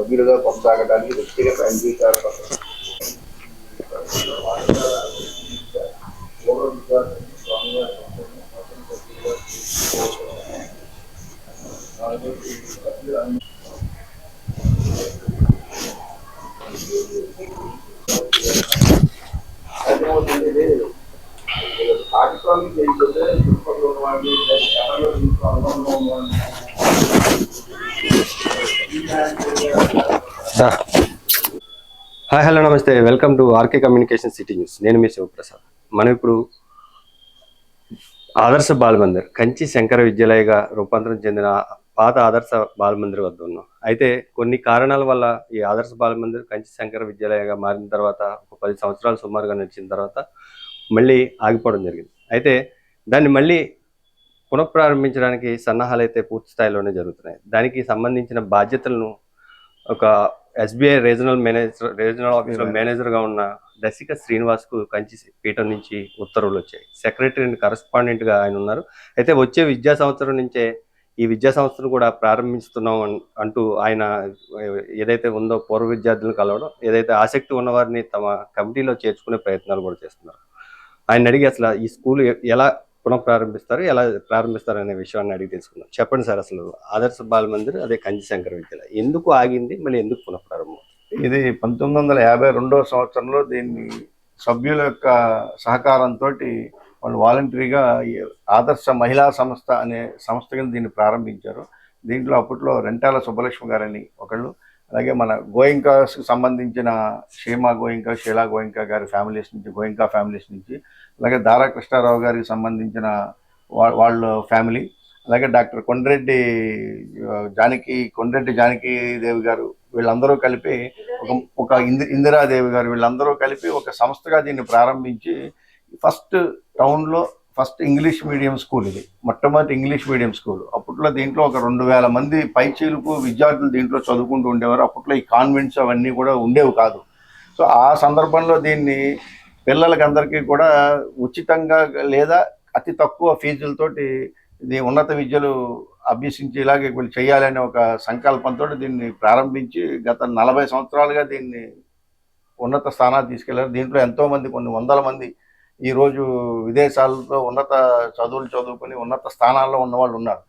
సభ్యులుగా కొనసాగడానికి వ్యక్తిగత అంగీకార పత్రం మూడో విశ్వాసం స్వామివారి సభ్యులుగా తీసుకోవడం. నాలుగోది సభ్యుల అను- అదేమవుతుంది పాకిస్తాన్ చేయకపోతే చుట్టుపక్కల ఉన్న వాళ్ళు ఎవరిలో ఇంట్లో అనుభవంలో ఉన్న వాళ్ళు హాయ్ హలో నమస్తే. Welcome to RK communication city news. నేను మీ శివప్రసాద్. మనం ఇప్పుడు ఆదర్శ బాలమందిర్ కంచి శంకర విద్యాలయగా రూపాంతరం చెందిన పాత ఆదర్శ బాలమందిర్ వద్ద ఉన్నాం. అయితే కొన్ని కారణాల వల్ల ఈ ఆదర్శ బాలమందిర్ కంచి శంకర విద్యాలయగా మారిన తర్వాత ఒక పది సంవత్సరాలు సుమారుగా నడిచిన తర్వాత మళ్ళీ ఆగిపోవడం జరిగింది. అయితే దాన్ని మళ్ళీ పునఃప్రారంభించడానికి సన్నాహాలు అయితే పూర్తి స్థాయిలోనే జరుగుతున్నాయి. దానికి సంబంధించిన బాధ్యతలను ఒక ఎస్బీఐ రీజనల్ మేనేజర్ రీజనల్ ఆఫీస్లో మేనేజర్గా ఉన్న దశిక శ్రీనివాస్కు కంచి పీఠం నుంచి ఉత్తర్వులు వచ్చాయి. సెక్రటరీ అండ్ కరస్పాండెంట్గా ఆయన ఉన్నారు. అయితే వచ్చే విద్యా సంవత్సరం నుంచే ఈ విద్యా సంస్థను కూడా ప్రారంభిస్తున్నాం అంటూ ఆయన ఏదైతే ఉందో పూర్వ విద్యార్థులను కలవడం ఏదైతే ఆసక్తి ఉన్నవారిని తమ కమిటీలో చేర్చుకునే ప్రయత్నాలు కూడా చేస్తున్నారు. ఆయన అడిగి అసలు ఈ స్కూల్ ఎలా పునః ప్రారంభిస్తారు ఎలా ప్రారంభిస్తారు అనే విషయాన్ని అడిగి తెలుసుకుందాం. చెప్పండి సార్ అసలు ఆదర్శ బాల మందిర్ అదే కంచి శంకర విద్యాలయం. ఎందుకు ఆగింది మళ్ళీ ఎందుకు పునః ప్రారంభం ఇది పంతొమ్మిది వందల యాభై రెండో సంవత్సరంలో దీన్ని సభ్యుల యొక్క సహకారంతో వాళ్ళు వాలంటరీగా ఆదర్శ మహిళా సంస్థ అనే సంస్థ కింద దీన్ని ప్రారంభించారు. దీంట్లో అప్పట్లో రెంటాల సుబ్బలక్ష్మి గారని ఒకళ్ళు అలాగే మన గోయింకాస్కి సంబంధించిన షీమా గోయింకా షీలా గోయింకా గారి ఫ్యామిలీస్ నుంచి గోయింకా ఫ్యామిలీస్ నుంచి అలాగే దారా కృష్ణారావు గారికి సంబంధించిన వా- వాళ్ళ ఫ్యామిలీ అలాగే డాక్టర్ కొండ్రెడ్డి జానకి కొండ్రెడ్డి జానకి దేవి గారు వీళ్ళందరూ కలిపి ఒక ఒక ఇంది ఇందిరాదేవి గారు వీళ్ళందరూ కలిపి ఒక సంస్థగా దీన్ని ప్రారంభించి ఫస్ట్ టౌన్లో ఫస్ట్ ఇంగ్లీష్ మీడియం స్కూల్ ఇది. మొట్టమొదటి ఇంగ్లీష్ మీడియం స్కూల్. అప్పట్లో దీంట్లో ఒక రెండు వేల మంది పైచీలకు విద్యార్థులు దీంట్లో చదువుకుంటూ ఉండేవారు. అప్పట్లో ఈ కాన్వెంట్స్ అవన్నీ కూడా ఉండేవి కాదు. సో ఆ సందర్భంలో దీన్ని పిల్లలకి అందరికీ కూడా ఉచితంగా లేదా అతి తక్కువ ఫీజులతోటి ఇది ఉన్నత విద్యలు అభ్యసించి ఇలాగే వీళ్ళు చేయాలనే ఒక సంకల్పంతో దీన్ని ప్రారంభించి గత నలభై సంవత్సరాలుగా దీన్ని ఉన్నత స్థానాలు తీసుకెళ్ళారు. దీంట్లో ఎంతోమంది కొన్ని వందల మంది ఈరోజు విదేశాలతో ఉన్నత చదువులు చదువుకుని ఉన్నత స్థానాల్లో ఉన్న వాళ్ళు ఉన్నారు.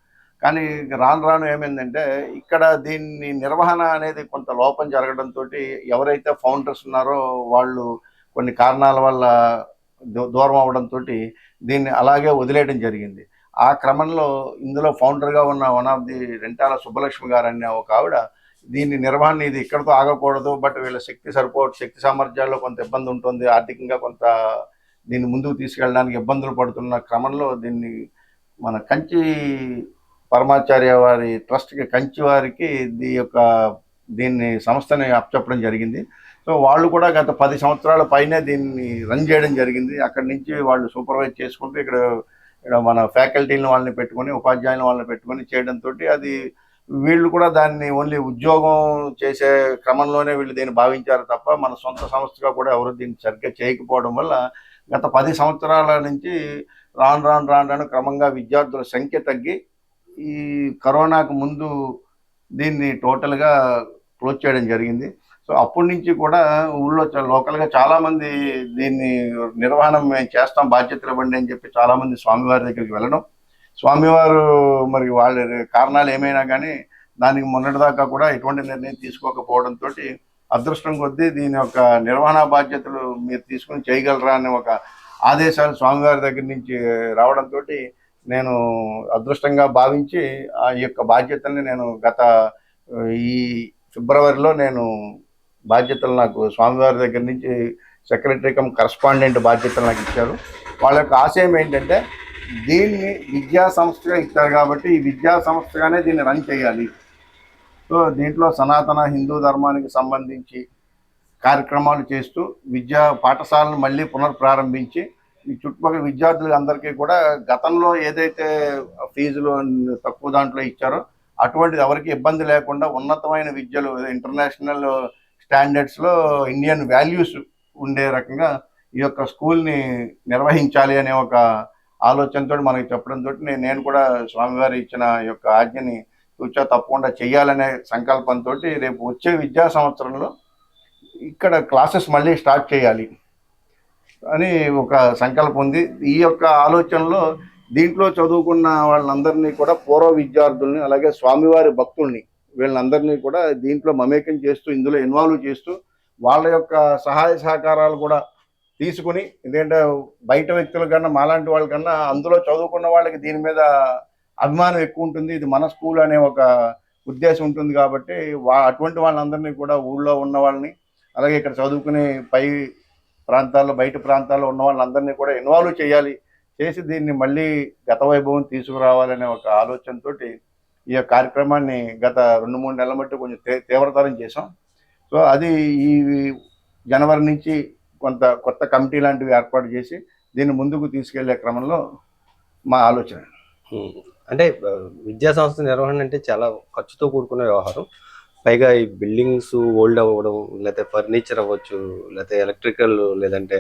కానీ రాను రాను ఏమైందంటే ఇక్కడ దీన్ని నిర్వహణ అనేది కొంత లోపం జరగడంతో ఎవరైతే ఫౌండర్స్ ఉన్నారో వాళ్ళు కొన్ని కారణాల వల్ల దూ- దూరం అవడంతో దీన్ని అలాగే వదిలేయడం జరిగింది. ఆ క్రమంలో ఇందులో ఫౌండర్గా ఉన్న one of the Rentala Subbalakshmi గారు అనే ఒక ఆవిడ దీని నిర్వహణ ఇది ఇక్కడతో ఆగకూడదు బట్ వీళ్ళ శక్తి సరిపోటు శక్తి సామర్థ్యాల్లో కొంత ఇబ్బంది ఉంటుంది ఆర్థికంగా కొంత దీన్ని ముందుకు తీసుకెళ్ళడానికి ఇబ్బందులు పడుతున్న క్రమంలో దీన్ని మన కంచి పరమాచార్య వారి ట్రస్ట్కి కంచి వారికి దీ యొక్క దీన్ని సంస్థని అప్పచెప్పడం జరిగింది. సో వాళ్ళు కూడా గత పది సంవత్సరాల పైనే దీన్ని రన్ చేయడం జరిగింది. అక్కడి నుంచి వాళ్ళు సూపర్వైజ్ చేసుకుంటూ ఇక్కడ ఇక్కడ మన ఫ్యాకల్టీని వాళ్ళని పెట్టుకొని ఉపాధ్యాయుల వాళ్ళని పెట్టుకొని చేయడంతో అది వీళ్ళు కూడా దాన్ని ఓన్లీ ఉద్యోగం చేసే క్రమంలోనే వీళ్ళు దీన్ని భావించారు తప్ప మన సొంత సంస్థగా కూడా ఎవరు దీన్ని సరిగ్గా చేయకపోవడం వల్ల గత పది సంవత్సరాల నుంచి రాను రాను రాను రాను క్రమంగా విద్యార్థుల సంఖ్య తగ్గి ఈ కరోనాకు ముందు దీన్ని టోటల్గా క్లోజ్ చేయడం జరిగింది. సో అప్పటి నుంచి కూడా ఊళ్ళో లోకల్గా చాలామంది దీన్ని నిర్వహణ మేము చేస్తాం బాధ్యతలు ఇవ్వండి అని చెప్పి చాలామంది స్వామివారి దగ్గరికి వెళ్ళడం. స్వామివారు మరి వాళ్ళ కారణాలు ఏమైనా కానీ దానికి మొన్నటిదాకా కూడా ఎటువంటి నిర్ణయం తీసుకోకపోవడంతో అదృష్టం కొద్దీ దీని యొక్క నిర్వహణ బాధ్యతలు మీరు తీసుకుని చేయగలరా అనే ఒక ఆదేశాలు స్వామివారి దగ్గర నుంచి రావడంతో నేను అదృష్టంగా భావించి ఆ యొక్క బాధ్యతల్ని నేను గత ఈ ఫిబ్రవరిలో నేను బాధ్యతలు నాకు స్వామివారి దగ్గర నుంచి సెక్రటరీ కమ్ కరస్పాండెంట్ బాధ్యతలు నాకు ఇచ్చారు. వాళ్ళ యొక్క ఆశయం ఏంటంటే దీన్ని విద్యా సంస్థగా ఇచ్చారు కాబట్టి ఈ విద్యా సంస్థగానే దీన్ని రన్ చేయాలి. సో దీంట్లో సనాతన హిందూ ధర్మానికి సంబంధించి కార్యక్రమాలు చేస్తూ విద్యా పాఠశాలను మళ్ళీ పునర్ప్రారంభించి ఈ చుట్టుపక్కల విద్యార్థులు అందరికీ కూడా గతంలో ఏదైతే ఫీజులు తక్కువ దాంట్లో ఇచ్చారో అటువంటిది ఎవరికి ఇబ్బంది లేకుండా ఉన్నతమైన విద్యలు ఇంటర్నేషనల్ స్టాండర్డ్స్లో ఇండియన్ వాల్యూస్ ఉండే రకంగా ఈ యొక్క స్కూల్ని నిర్వహించాలి అనే ఒక ఆలోచనతో మనకి చెప్పడంతో నేను నేను కూడా స్వామివారి ఇచ్చిన యొక్క ఆజ్ఞని తూచా తప్పకుండా చేయాలనే సంకల్పంతో రేపు వచ్చే విద్యా సంవత్సరంలో ఇక్కడ క్లాసెస్ మళ్ళీ స్టార్ట్ చేయాలి అని ఒక సంకల్పం ఉంది. ఈ యొక్క ఆలోచనలో దీంట్లో చదువుకున్న వాళ్ళందరినీ కూడా పూర్వ విద్యార్థుల్ని అలాగే స్వామివారి భక్తుల్ని వీళ్ళందరినీ కూడా దీంట్లో మమేకం చేస్తూ ఇందులో ఇన్వాల్వ్ చేస్తూ వాళ్ళ యొక్క సహాయ సహకారాలు కూడా తీసుకుని ఎందుకంటే బయట వ్యక్తుల కన్నా మాలాంటి వాళ్ళకన్నా అందులో చదువుకున్న వాళ్ళకి దీని మీద అభిమానం ఎక్కువ ఉంటుంది. ఇది మన స్కూల్ అనే ఒక ఉద్దేశం ఉంటుంది కాబట్టి వా అటువంటి వాళ్ళందరినీ కూడా ఊళ్ళో ఉన్న వాళ్ళని అలాగే ఇక్కడ చదువుకునే పై ప్రాంతాల్లో బయట ప్రాంతాల్లో ఉన్న వాళ్ళందరినీ కూడా ఇన్వాల్వ్ చేయాలి. చేసి దీన్ని మళ్ళీ గత వైభవం తీసుకురావాలనే ఒక ఆలోచనతో ఈ యొక్క కార్యక్రమాన్ని గత రెండు మూడు నెలల మట్టి కొంచెం తీవ్రతరం చేసాం సో అది ఈ జనవరి నుంచి కొంత కొత్త కమిటీ లాంటివి ఏర్పాటు చేసి దీన్ని ముందుకు తీసుకెళ్ళే క్రమంలో మా ఆలోచన. అంటే విద్యా సంస్థ నిర్వహణ అంటే చాలా ఖర్చుతో కూడుకున్న వ్యవహారం. పైగా ఈ బిల్డింగ్స్ ఓల్డ్ అవ్వడం లేకపోతే ఫర్నిచర్ అవ్వచ్చు లేకపోతే ఎలక్ట్రికల్ లేదంటే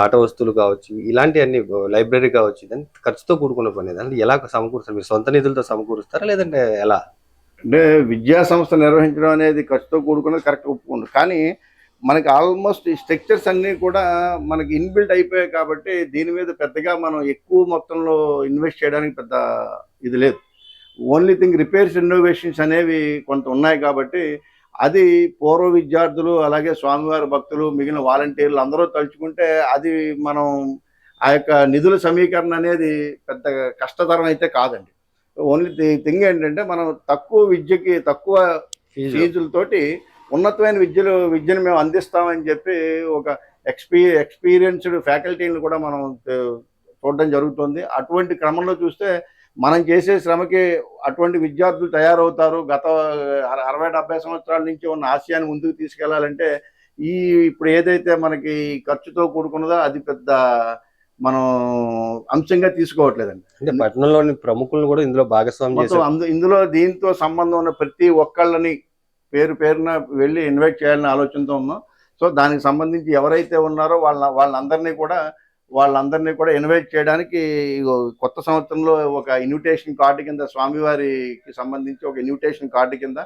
ఆట వస్తువులు కావచ్చు ఇలాంటివన్నీ లైబ్రరీ కావచ్చు ఇదని ఖర్చుతో కూడుకున్న పని. అంటే ఎలా సమకూరుస్తారు? మీరు సొంత నిధులతో సమకూరుస్తారా లేదంటే ఎలా? అంటే విద్యా సంస్థ నిర్వహించడం అనేది ఖర్చుతో కూడుకున్నది కరెక్ట్ ఒప్పుకోండి కానీ మనకి ఆల్మోస్ట్ ఈ స్ట్రక్చర్స్ అన్నీ కూడా మనకి ఇన్బిల్ట్ అయిపోయాయి కాబట్టి దీని మీద పెద్దగా మనం ఎక్కువ మొత్తంలో ఇన్వెస్ట్ చేయడానికి పెద్ద ఇది లేదు. ఓన్లీ థింగ్ రిపేర్స్ ఇన్నోవేషన్స్ అనేవి కొంత ఉన్నాయి కాబట్టి అది పూర్వ విద్యార్థులు అలాగే స్వామివారి భక్తులు మిగిలిన వాలంటీర్లు అందరూ తలుచుకుంటే అది మనం ఆ యొక్క నిధుల సమీకరణ అనేది పెద్ద కష్టతరం అయితే కాదండి. ఓన్లీ థింగ్ ఏంటంటే మనం తక్కువ విద్యకి తక్కువ ఫీజు. ఫీజులతోటి ఉన్నతమైన విద్యలు విద్యను మేము అందిస్తామని చెప్పి ఒక ఎక్స్పీ ఎక్స్పీరియన్స్డ్ ఫ్యాకల్టీని కూడా మనం చూడడం జరుగుతుంది. అటువంటి క్రమంలో చూస్తే మనం చేసే శ్రమకి అటువంటి విద్యార్థులు తయారవుతారు. గత అర- అరవై డెబ్బై సంవత్సరాల నుంచి ఉన్న ఆశయాన్ని ముందుకు తీసుకెళ్ళాలంటే ఈ ఇప్పుడు ఏదైతే మనకి ఖర్చుతో కూడుకున్నదో అది పెద్ద మనం అంశంగా తీసుకోవట్లేదండి. అంటే పట్టణంలోని ప్రముఖులను కూడా ఇందులో భాగస్వామ్యం ఇందులో దీంతో సంబంధం ఉన్న ప్రతి ఒక్కళ్ళని పేరు పేరున వెళ్ళి ఇన్వైట్ చేయాలనే ఆలోచనతో ఉన్నాం. సో దానికి సంబంధించి ఎవరైతే ఉన్నారో వాళ్ళ వాళ్ళందరినీ కూడా వాళ్ళందరినీ కూడా ఇన్వైట్ చేయడానికి కొత్త సంవత్సరంలో ఒక ఇన్విటేషన్ కార్డు కింద స్వామివారికి సంబంధించి ఒక ఇన్విటేషన్ కార్డు కింద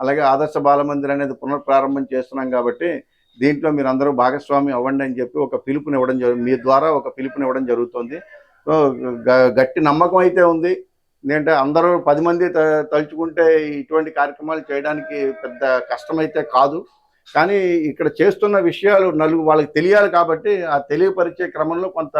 అలాగే ఆదర్శ బాలమందిర్ అనేది పునఃప్రారంభం చేస్తున్నాం కాబట్టి దీంట్లో మీరు అందరూ భాగస్వామి అవ్వండి అని చెప్పి ఒక పిలుపునివ్వడం జరుగు మీ ద్వారా ఒక పిలుపునివ్వడం జరుగుతుంది. సో గ- గట్టి నమ్మకం అయితే ఉంది. ఏంటంటే అందరూ పది మంది త- తలుచుకుంటే ఇటువంటి కార్యక్రమాలు చేయడానికి పెద్ద కష్టమైతే కాదు. కానీ ఇక్కడ చేస్తున్న విషయాలు నలుగు వాళ్ళకి తెలియాలి కాబట్టి ఆ తెలియపరిచే క్రమంలో కొంత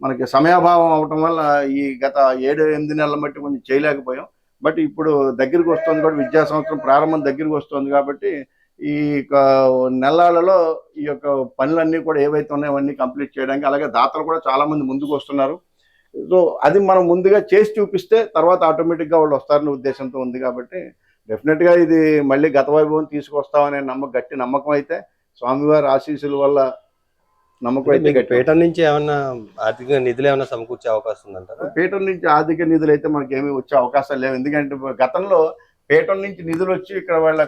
మనకి సమయాభావం అవటం వల్ల ఈ గత ఏడు ఎనిమిది నెలల మట్టి కొంచెం చేయలేకపోయాం. బట్ ఇప్పుడు దగ్గరికి వస్తుంది కూడా విద్యా సంవత్సరం ప్రారంభం దగ్గరికి వస్తుంది కాబట్టి ఈ యొక్క నెలలలో ఈ యొక్క పనులన్నీ కూడా ఏవైతే ఉన్నాయో అవన్నీ కంప్లీట్ చేయడానికి అలాగే దాతలు కూడా చాలామంది ముందుకు వస్తున్నారు. సో అది మనం ముందుగా చేసి చూపిస్తే తర్వాత ఆటోమేటిక్గా వాళ్ళు వస్తారనే ఉద్దేశంతో ఉంది కాబట్టి డెఫినెట్గా ఇది మళ్ళీ గత వైభవం తీసుకొస్తామనే నమ్మకం గట్టి నమ్మకం అయితే స్వామివారి ఆశీస్సుల వల్ల నమ్మకం అయితే పేట నుంచి ఏమన్నా ఆర్థిక నిధులు ఏమైనా సమకూర్చే అవకాశం ఉందంటారా? పీఠం నుంచి ఆర్థిక నిధులు అయితే మనకి ఏమీ వచ్చే అవకాశాలు లేవు. ఎందుకంటే గతంలో పీఠం నుంచి నిధులు వచ్చి ఇక్కడ వాళ్ళ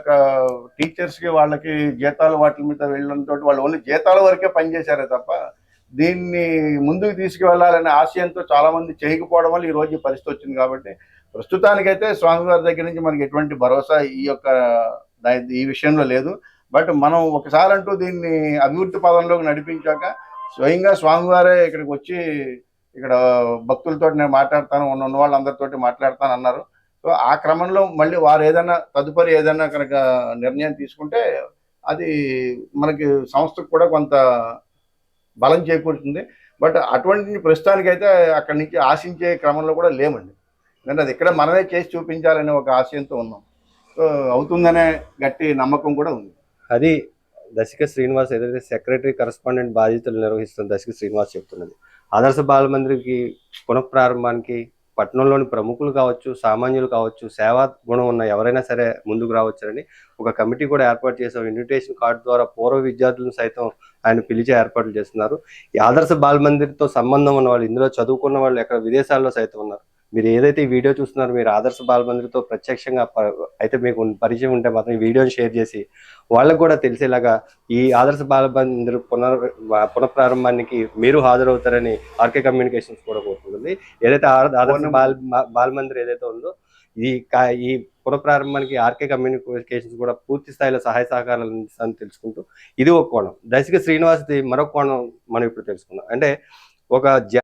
టీచర్స్కి వాళ్ళకి జీతాలు వాటి మీద వెళ్ళడంతో వాళ్ళు ఓన్లీ జీతాల వరకే పనిచేశారే తప్ప దీన్ని ముందుకు తీసుకువెళ్ళాలనే ఆశయంతో చాలా మంది చేయకపోవడం వల్ల ఈ రోజు ఈ పరిస్థితి వచ్చింది కాబట్టి ప్రస్తుతానికైతే స్వామివారి దగ్గర నుంచి మనకి ఎటువంటి భరోసా ఈ యొక్క ఈ విషయంలో లేదు. బట్ మనం ఒకసారి అంటూ దీన్ని అభివృద్ధి పదంలోకి నడిపించాక స్వయంగా స్వామివారే ఇక్కడికి వచ్చి ఇక్కడ భక్తులతో నేను మాట్లాడతాను ఉన్న ఉన్న వాళ్ళందరితోటి మాట్లాడతాను అన్నారు. సో ఆ క్రమంలో మళ్ళీ వారు ఏదైనా తదుపరి ఏదైనా కనుక నిర్ణయం తీసుకుంటే అది మనకి సంస్థకు కూడా కొంత బలం చేకూరుతుంది. బట్ అటువంటి ప్రస్తుతానికైతే అక్కడి నుంచి ఆశించే క్రమంలో కూడా లేమండి. అంటే అది ఇక్కడ మనమే చేసి చూపించాలనే ఒక ఆశయంతో ఉన్నాం. సో అవుతుందనే గట్టి నమ్మకం కూడా ఉంది. అది దశిక శ్రీనివాస్ ఏదైతే సెక్రటరీ కరస్పాండెంట్ బాధ్యతలు నిర్వహిస్తున్న దశిక శ్రీనివాస్ చెప్తున్నది. ఆదర్శ బాలమందిరికి పునఃప్రారంభానికి పట్టణంలోని ప్రముఖులు కావచ్చు సామాన్యులు కావచ్చు సేవా గుణం ఉన్న ఎవరైనా సరే ముందుకు రావచ్చారని ఒక కమిటీ కూడా ఏర్పాటు చేసాం ఇన్విటేషన్ కార్డు ద్వారా పూర్వ విద్యార్థులను సైతం ఆయన పిలిచే ఏర్పాట్లు చేస్తున్నారు. ఈ ఆదర్శ బాలమందిర్తో సంబంధం ఉన్న వాళ్ళు ఇందులో చదువుకున్న వాళ్ళు ఎక్కడ విదేశాల్లో సైతం ఉన్నారు. మీరు ఏదైతే ఈ వీడియో చూస్తున్నారో మీరు ఆదర్శ బాలమందిర్తో ప్రత్యక్షంగా అయితే మీకు పరిచయం ఉంటే మాత్రం ఈ వీడియోని షేర్ చేసి వాళ్ళకు కూడా తెలిసేలాగా ఈ ఆదర్శ బాలమందిర్ పునర్ పునఃప్రారంభానికి మీరు హాజరవుతారని ఆర్కే కమ్యూనికేషన్స్ కూడా కోరుకుంటుంది. ఏదైతే ఆదర్శ బాల్ బాలమందిర్ ఏదైతే ఉందో ఈ ఈ పునఃప్రారంభానికి ఆర్కే కమ్యూనికేషన్స్ కూడా పూర్తి స్థాయిలో సహాయ సహకారాలు అందిస్తారని తెలుసుకుంటూ ఇది ఒక కోణం. దశక శ్రీనివాస్ది మరొక కోణం మనం ఇప్పుడు తెలుసుకుందాం. అంటే ఒక జ